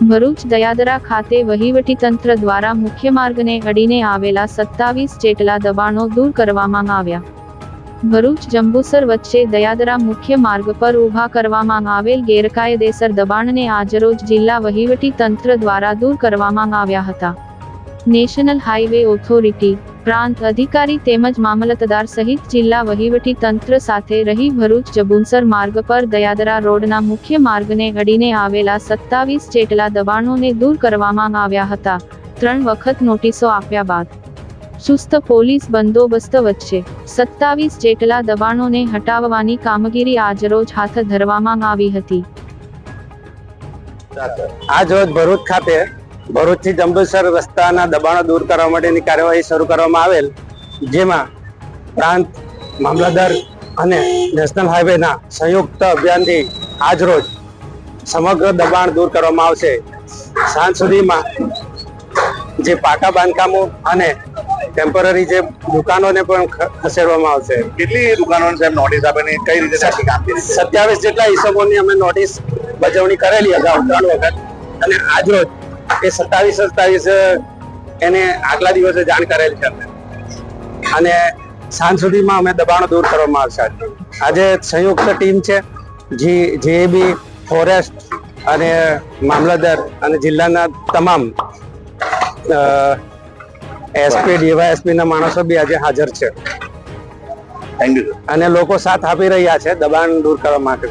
ભરૂચ દયાદરા ખાતે વહીવટીતંત્ર દ્વારા મુખ્ય માર્ગને અડીને આવેલા સત્તાવીસ જેટલા દબાણો દૂર કરવામાં આવ્યા. ભરૂચ જંબુસર વચ્ચે દયાદરા મુખ્ય માર્ગ પર ઊભા કરવામાં આવેલ ગેરકાયદેસર દબાણને આજરોજ જિલ્લા વહીવટી તંત્ર દ્વારા દૂર કરવામાં આવ્યા હતા. નેશનલ હાઈવે ઓથોરિટી પ્રાંત અધિકારી તેમજ મામલતદાર સહિત જિલ્લા વહીવટી તંત્ર સાથે રહી ભરૂચ જબુનસર માર્ગ પર દયાદરા રોડના મુખ્ય માર્ગને અડીને આવેલા સત્તાવીસ જેટલા દબાણોને દૂર કરવામાં આવ્યા હતા. ત્રણ વખત નોટિસો આપ્યા બાદ ચુસ્ત પોલીસ બંદોબસ્ત વચ્ચે સત્તાવીસ જેટલા દબાણોને હટાવવાની કામગીરી આજરોજ હાથ ધરવામાં આવી હતી. આજ રોજ ભરૂચ ખાતે ભરૂચથી જંબુસર રસ્તાના દબાણો દૂર કરવા માટેની કાર્યવાહી શરૂ કરવામાં આવેલ જેમાં પ્રાંત મામલતદાર અને નેશનલ હાઈવેના સંયુક્ત અભિયાનથી આજ રોજ સમગ્ર દબાણ દૂર કરવામાં આવશે. સાંજ સુધીમાં જે પાકા બાંધકામો અને ટેમ્પરરી જે દુકાનોને પણ ખસેડવામાં આવશે. કેટલી દુકાનોને સાહેબ નોટિસ આપેલી કઈ રીતે? સત્યાવીસ જેટલા હિસાબોની અમે નોટિસ બજવણી કરેલી અગાઉ. ત્રણ વખત અને આજરોજ એ સત્તાવીસ સત્તાવીસ એને આગલા દિવસે જાણ કરેલ છે અને સાંજ સુધીમાં અમે દબાણો દૂર કરવામાં આવશે આજે. સંયુક્ત ટીમ છે જી જેબી ફોરેસ્ટ અને મામલતદાર અને જિલ્લાના તમામ એસપી ડીવાયએસપીના માણસો બી આજે હાજર છે. અને લોકો સાથ આપી રહ્યા છે દબાણ દૂર કરવા માટે.